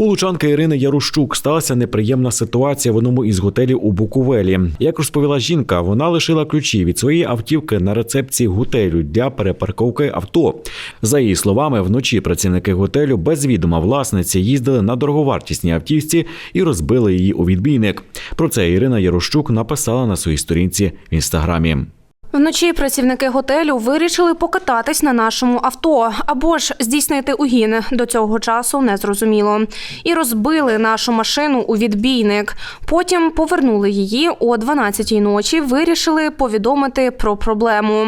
У лучанки Ірини Ярущук сталася неприємна ситуація в одному із готелів у Буковелі. Як розповіла жінка, вона лишила ключі від своєї автівки на рецепції готелю для перепарковки авто. За її словами, вночі працівники готелю без відома власниці їздили на дороговартісній автівці і розбили її у відбійник. Про це Ірина Ярущук написала на своїй сторінці в інстаграмі. Вночі працівники готелю вирішили покататись на нашому авто або ж здійснити угін. До цього часу не зрозуміло. І розбили нашу машину у відбійник. Потім повернули її о 12-й ночі. Вирішили повідомити про проблему.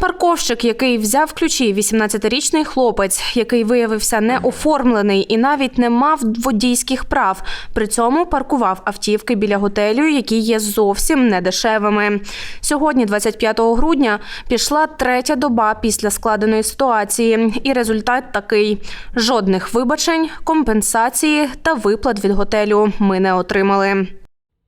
Парковщик, який взяв ключі, 18-річний хлопець, який виявився неоформлений і навіть не мав водійських прав. При цьому паркував автівки біля готелю, які є зовсім недешевими. Сьогодні, 25 грудня, пішла третя доба після складеної ситуації, і результат такий: жодних вибачень, компенсації та виплат від готелю ми не отримали.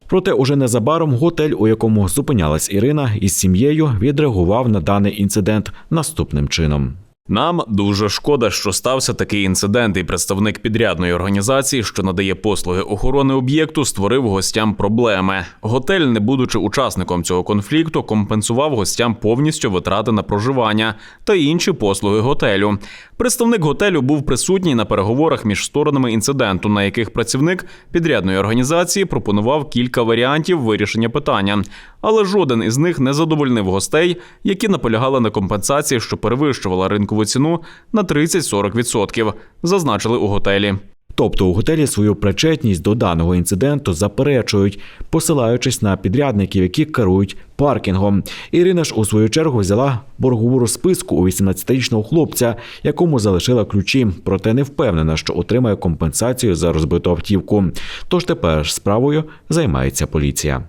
Проте уже незабаром готель, у якому зупинялась Ірина із сім'єю, відреагував на даний інцидент наступним чином. Нам дуже шкода, що стався такий інцидент, і представник підрядної організації, що надає послуги охорони об'єкту, створив гостям проблеми. Готель, не будучи учасником цього конфлікту, компенсував гостям повністю витрати на проживання та інші послуги готелю. Представник готелю був присутній на переговорах між сторонами інциденту, на яких працівник підрядної організації пропонував кілька варіантів вирішення питання, але жоден із них не задовольнив гостей, які наполягали на компенсації, що перевищувала ринкову ціну на 30-40%, зазначили у готелі. Тобто у готелі свою причетність до даного інциденту заперечують, посилаючись на підрядників, які керують паркінгом. Ірина ж у свою чергу взяла боргову розписку у 18-річного хлопця, якому залишила ключі, проте не впевнена, що отримає компенсацію за розбиту автівку. Тож тепер справою займається поліція.